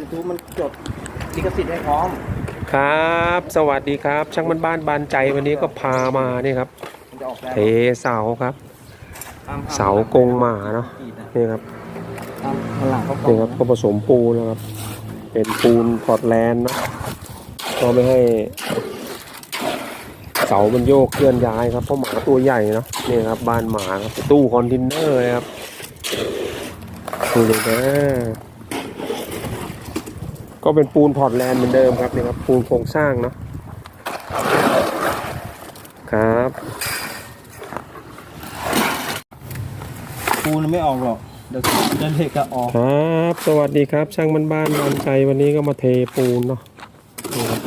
ยูทูบมันจดลิขสิทธิ์ให้พร้อม ครับ สวัสดีครับ ช่างบ้านบ้านบานใจวันนี้ก็พามานี่ครับ มันจะออกได้เทเสาครับ ห้ามห้มเสากงหมาเนาะขีดนะนี่ครับห้ามข้างหลังเขานี่ครับก็ผสมปูนนะครับ เป็นปูนพอร์ตแลนด์เนาะก็ไม่ให้ เสามันโยกเคลื่อนย้ายครับเพราะหมาตัวใหญ่เนาะนี่ครับบ้านหมาครับตู้คอนเทนเนอร์เลยครับดูเลยนะ ก็เป็นปูนพอร์ตแลนด์เหมือนเดิมครับนี่ครับปูนโครงสร้างเนาะครับ ปูนไม่ออกหรอก เดี๋ยวเดินเทกะออก ครับ สวัสดีครับ ช่างบ้านบ้านบานใจวันนี้ก็มาเทปูนเนาะนี่ครับ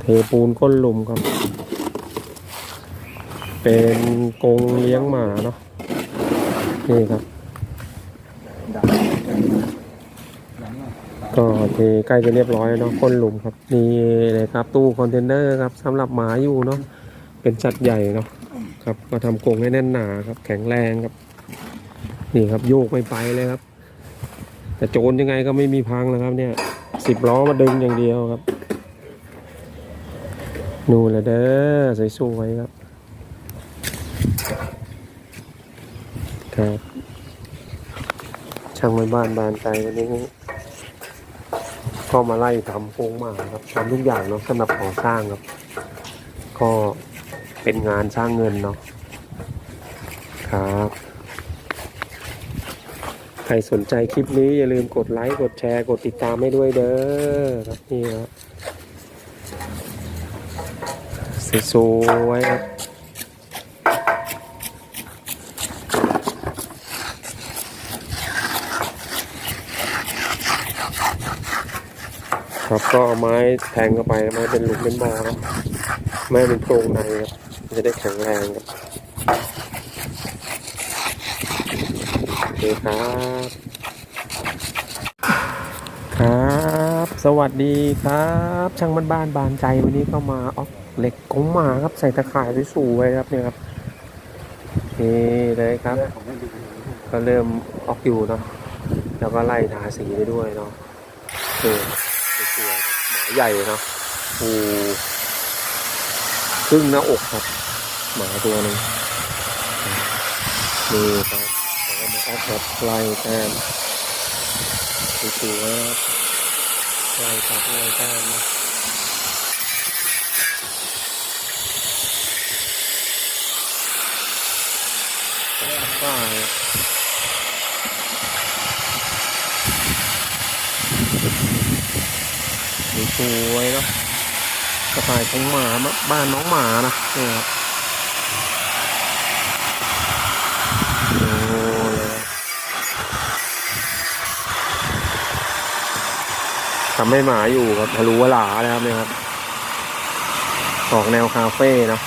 เทปูนก้นหลุมครับ เป็นกรงเลี้ยงหมาเนาะนี่ครับดังดังหน่อย ก็เทใกล้จะเรียบร้อยเนาะก้นหลุมครับนี่เลยครับตู้คอนเทนเนอร์ครับสำหรับหมาอยู่เนาะเป็นสัตว์ใหญ่เนาะครับก็ทำกรงให้แน่นหนาครับ แข็งแรงครับ นี่ครับโยกไม่ไปเลยครับ แต่โจรยังไงก็ไม่มีพังนะครับ เนี่ยสิบล้อมาดึงอย่างเดียวครับนู่นและเด้อสวยๆครับครับช่างไว้บ้านบานใจวันนี้ ก็มาไล่ทำโครงหมาครับทำทุกอย่างเนาะสำหรับก่อสร้างครับ ก็เป็นงานสร้างเงินเนาะครับ ใครสนใจคลิปนี้อย่าลืมกดไลค์กดแชร์กดติดตามให้ด้วยเด้อครับนี่ครับสวยๆครับ ครับก็เอาไม้แทงเข้าไปไม้เป็นหลุมเป็นบ่อครับไม้เป็นโพรงในครับจะได้แข็งแรงครับโอเคครับ ครับ สวัสดีครับ ช่างบ้านบ้านบานใจวันนี้ก็มาออกเหล็กกงหมาครับใส่ตะข่ายสวยๆครับเนี่ยครับนี่เลยครับ ก็เริ่มออกอยู่เนาะแล้วก็ไล่ทาสีไปด้วยเนาะเออ สวยๆครับหมาใหญ่เนาะโอ้ครึ่งหน้าอกครับ หมาตัวนึงนี่ครับแล้วก็มาแอดแบบไล่แต้มสวยๆครับไล่ตัดไล่แต้มนะตัดฝ้าย สวยเนาะกระต่ายของหมามาบ้านน้องหมานะนี่ครับโอ้ยทำให้หมาอยู่ครับทะลุวลานะครับเนี่ยครับออกแนวคาเฟ่เนาะ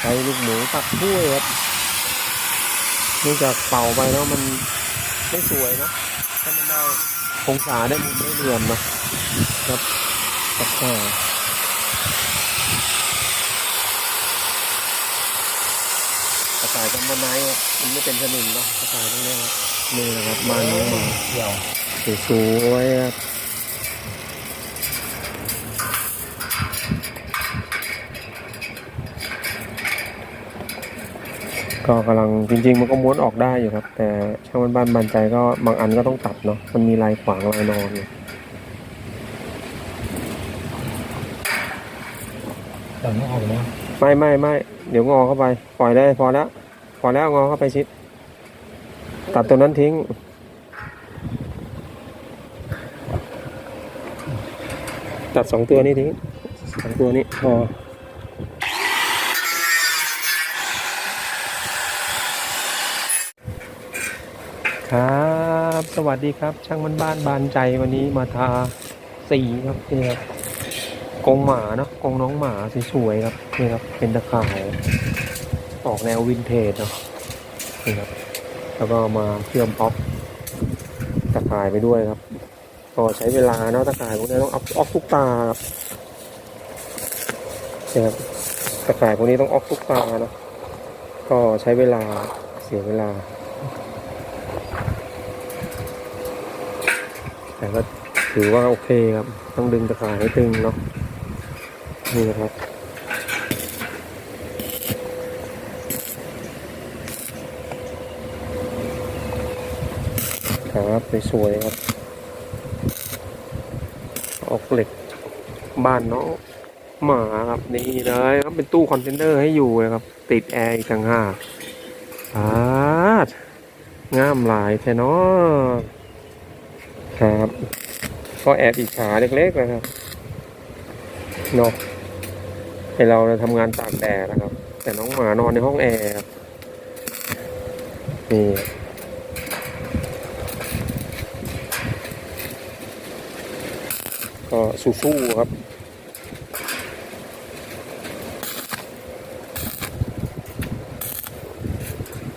ใช้ลูกหมูตัดถ้วยครับ เนื่องจากเป่าไปแล้วมันไม่สวยเนอะถ้ามันได้องศาได้มุมได้เหลี่ยมเนอะครับตัดข้าวกระต่ายกับมันไนท์ครับมันไม่เป็นสนิมเนาะกระต่ายตรงเนี้ยครับนี่นะครับบ้านน้องหมาเดี่ยวสวยๆครับ ก็กำลังจริง ๆ มันก็ม้วนออกได้อยู่ครับ แต่ช่างบ้านๆบานใจก็บางอันก็ต้องตัดเนาะมันมีลายขวางลายนอนอยู่แต่ไม่ออกนะไม่ไม่ไม่เดี๋ยวงอเข้าไป ปล่อยได้พอแล้วพอแล้วงอเข้าไปชิด ตัดตัวนั้นทิ้งตัดสองตัวนี้ทิ้งสองตัวนี้พอ ครับ สวัสดีครับ ช่างบ้านบ้านบานใจวันนี้มาทาสีครับนี่ครับกรงหมาเนาะกรงน้องหมาสวยๆครับนี่ครับเป็นตะข่ายออกแนววินเทจเนาะนี่ครับ แล้วก็มาเชื่อมพ็อปตะข่ายไปด้วยครับ ก็ใช้เวลาเนาะตะข่ายพวกนี้ต้องออกออกทุกตาครับนี่ครับตะข่ายพวกนี้ต้องออกทุกตาเนาะก็ใช้เวลาเสียเวลา แต่ก็ถือว่าโอเคครับ ต้องดึงตะข่ายให้ตึงเนาะนี่นะครับครับสวยๆครับ ออกเหล็กบ้านเนาะหมาครับนี่เลยครับเป็นตู้คอนเทนเนอร์ให้อยู่นะครับ ติดแอร์อีกต่างหากอาดงามหลายแท้เนาะ ครับก็แอบอิจฉาเล็กๆนะครับเนาะให้เราเนี่ยทำงานตากแดดนะครับ แต่น้องหมานอนในห้องแอร์นี่ก็สู้ๆครับ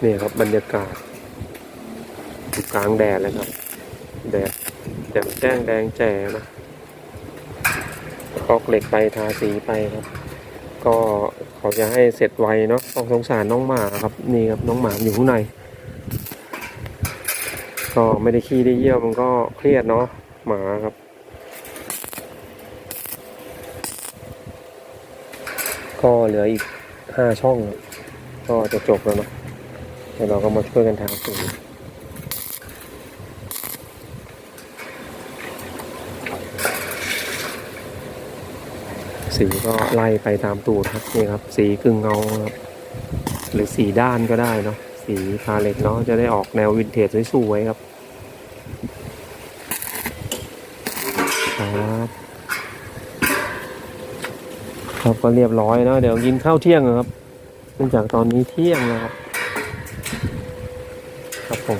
นี่ครับบรรยากาศกลางแดดเลยครับ แดดแจ่มแจ้งแดงแจ๋นะกอกเหล็กไปทาสีไปครับ ก็เขาจะให้เสร็จไวเนาะต้องสงสารน้องหมาครับนี่ครับน้องหมาอยู่ข้างใน ก็ไม่ได้ขี้ได้เยี่ยวมันก็เครียดเนาะหมาครับก็เหลืออีกห้าช่อง ก็จะจบแล้วเนาะเดี๋ยวเราก็มาช่วยกันทำสี สีก็ไล่ไปตามตูดครับนี่ครับ สีกึ่งเงาครับหรือสีด้านก็ได้เนาะสีพาเลตเนาะจะได้ออกแนววินเทจสวยๆครับครับครับก็เรียบร้อยเนอะเดี๋ยวกินข้าวเที่ยงนะครับ เนื่องจากตอนนี้เที่ยงแล้วครับ ครับผม